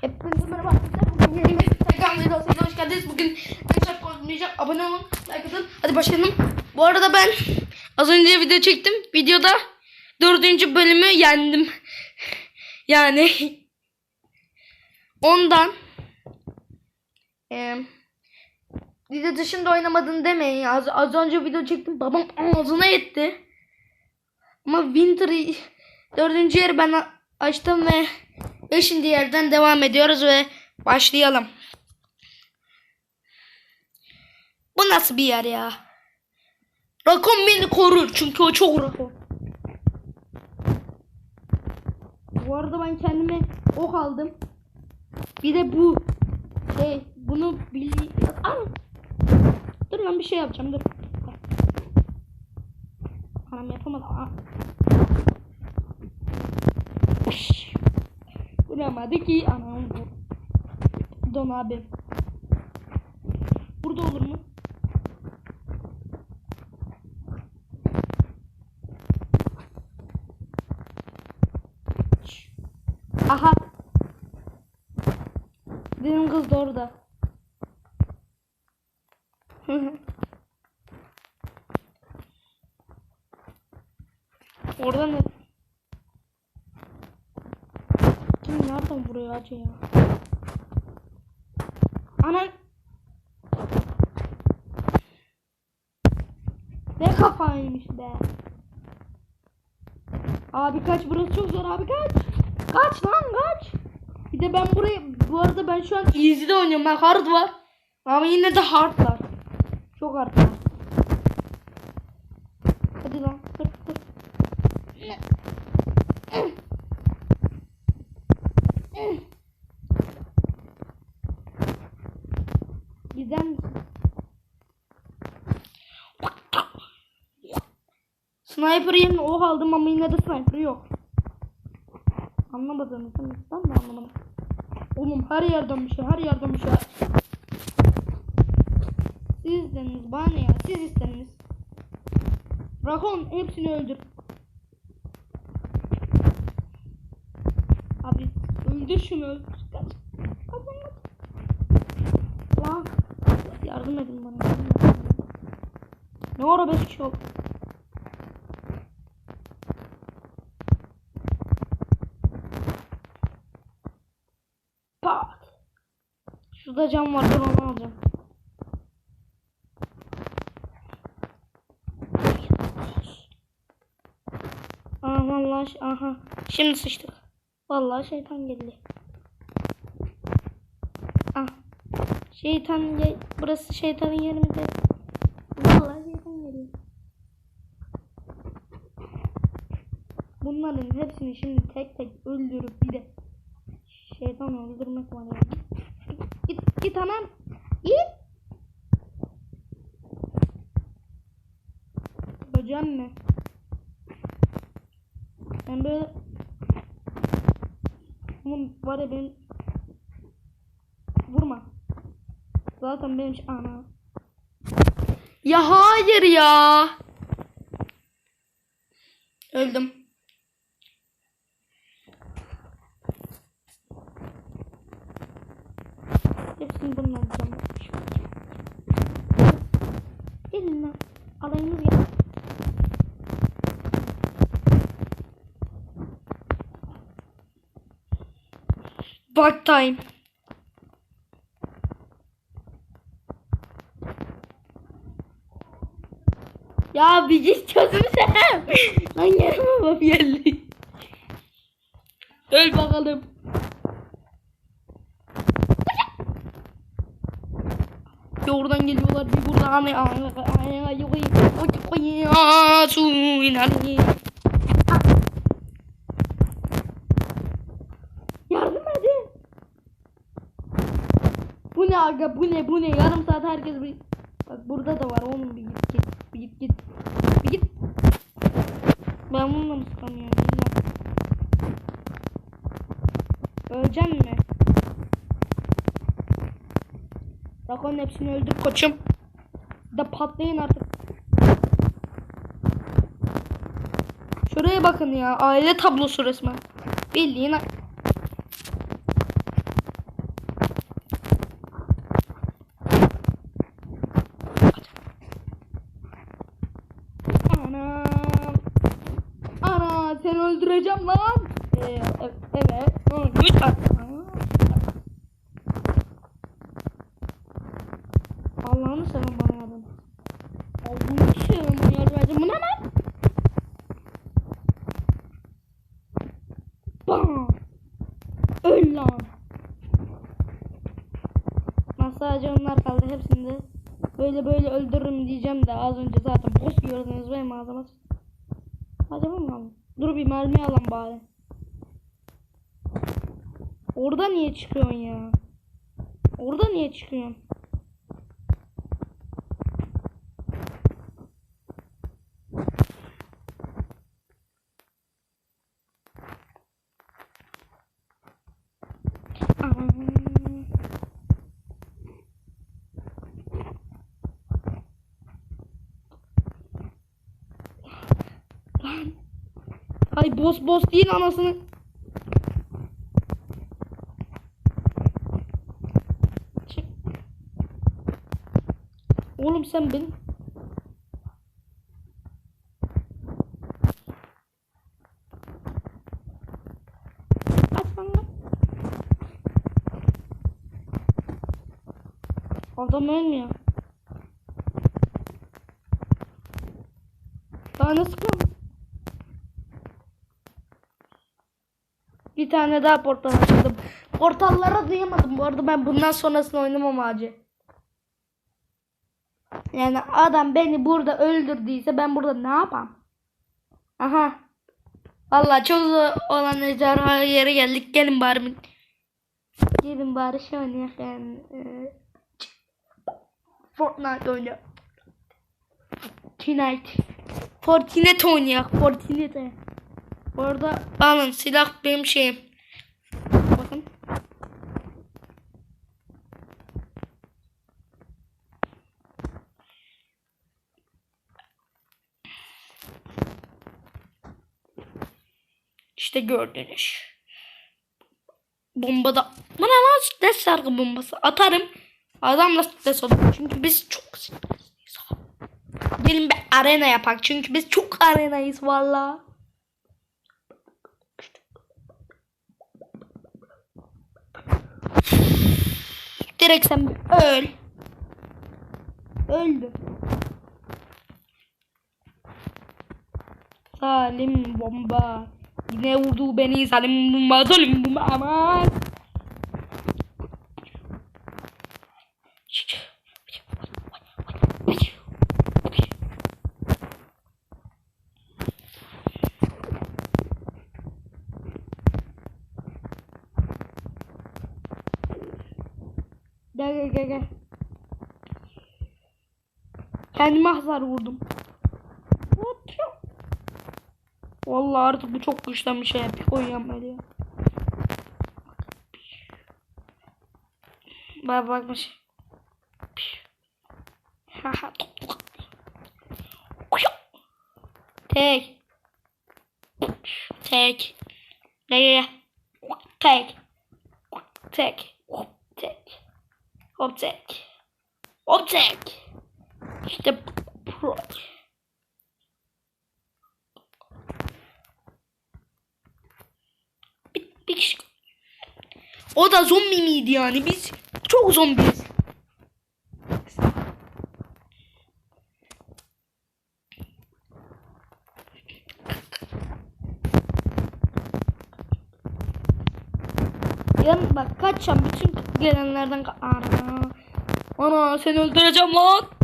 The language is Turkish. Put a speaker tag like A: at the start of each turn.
A: Hepinize merhaba arkadaşlar. Bugün yeni Instagram videosuyla hoş geldiniz. Bugün Gençler oynayacak. Abone olun, like atın. Hadi başlayalım. Bu arada ben az önce video çektim. Videoda dördüncü bölümü yendim. Yani ondan eee video dışında oynamadın demeyin. Az, az önce video çektim. Babam ağzına etti. Ama Winter'ı dördüncü yeri ben açtım ve beşinci yerden devam ediyoruz ve başlayalım. Bu nasıl bir yer ya? Rakun beni korur çünkü o çok rakun. Bu arada ben kendime ok aldım. Bir de bu şey bunu bildi. Ana. Dur lan bir şey yapacağım dur. Anam yapamadım. Aa. Vuramadı ki anam bu. Don abi. Burada olur mu? Aha. Benim kız da. Orada ne? Kim nereden vuruyor acı ya? Anan. Ne kafaymış be. Abi kaç burası çok zor abi kaç. Kaç lan kaç. Bir de ben burayı bu arada ben şu an easy'de oynuyorum. Ben hard var. Ama yine de hard var. Çok hard var. Hadi lan dur dur. Gider misin? Sniper yerine ok aldım ama yine de sniper yok. Mi? Ben de anlamadım. Oğlum her yerden bir şey, her yerden bir şey. Siz istediniz, bana ya? Siz istediniz. Rakon hepsini öldür. Abi öldür şunu. Lan yardım edin bana. Ne ara 5 kişi oldu? Şurada cam var dur onu alacağım. Aha vallahi aha. Şimdi sıçtık. Vallahi şeytan geldi. Ah. Şeytan ye- burası şeytanın yeri mi? Vallahi şeytan geliyor. Bunların hepsini şimdi tek tek öldürüp bir de şeytan öldürmek var ya. Git anam. Git. Hocam mı? Ben böyle Oğlum var ya benim Vurma. Zaten benim ana. Ya hayır ya. Öldüm. Hepsini bununla alacağım. Gelin lan. Alayınız gel. Bug time. Ya bir git çözümse. Lan yanıma bak geldi. Öl bakalım. Bir oradan geliyorlar bir buradan. Yardım edin. Bu ne aga bu ne bu ne yarım saat herkes bir Bak burada da var oğlum bir git git bir git git bir git Ben bununla mı sıkamıyorum Öleceğim mi? Drakon'un hepsini öldür koçum. Da patlayın artık. Şuraya bakın ya. Aile tablosu resmen. Bildiğin sen öldüreceğim lan. Ee, evet. evet. Sadece onlar kaldı hepsini de böyle böyle öldürürüm diyeceğim de az önce zaten boş gördünüz benim ağzıma. Acaba mı lan? Dur bir mermi alalım bari. Orada niye çıkıyorsun ya? Orada niye çıkıyorsun? Aa. Lan. Ay boss boss değil anasını. Çık. Oğlum sen benim. Adam ölmüyor. Daha nasıl sıkıyorum? Bir tane daha portal açıldım. Portallara duyamadım bu arada ben bundan sonrasını oynamam acı. Yani adam beni burada öldürdüyse ben burada ne yapam? Aha. Vallahi çok zor olan ejderha yere geldik. Gelin bari. Gelin bari şey oynayalım. Ee, Fortnite oynayalım. Fortnite. Fortnite oynayak. Fortnite. Bu arada alın silah benim şeyim. Bakın. İşte gördünüz. Bombada. Bana lan stres sargı bombası. Atarım. Adamla stres olur. Çünkü biz çok. Gelin bir arena yapak. Çünkü biz çok arenayız valla. Direkt sen öl. Öldü. Salim bomba. Yine vurdu beni Salim bomba. Salim bomba aman. Gel gel gel. Kendime hasar vurdum. Vallahi artık bu çok güçlenmiş ya. Piko yenmeli ya. Bak bakmış. Tek. Tek. Tek. Tek. Tek. Hop tek. İşte pro. Bir, bir kişi. O da zombi miydi yani? Biz çok zombiyiz. Yan bak kaçacağım bütün gelenlerden Ana. Ana seni öldüreceğim lan.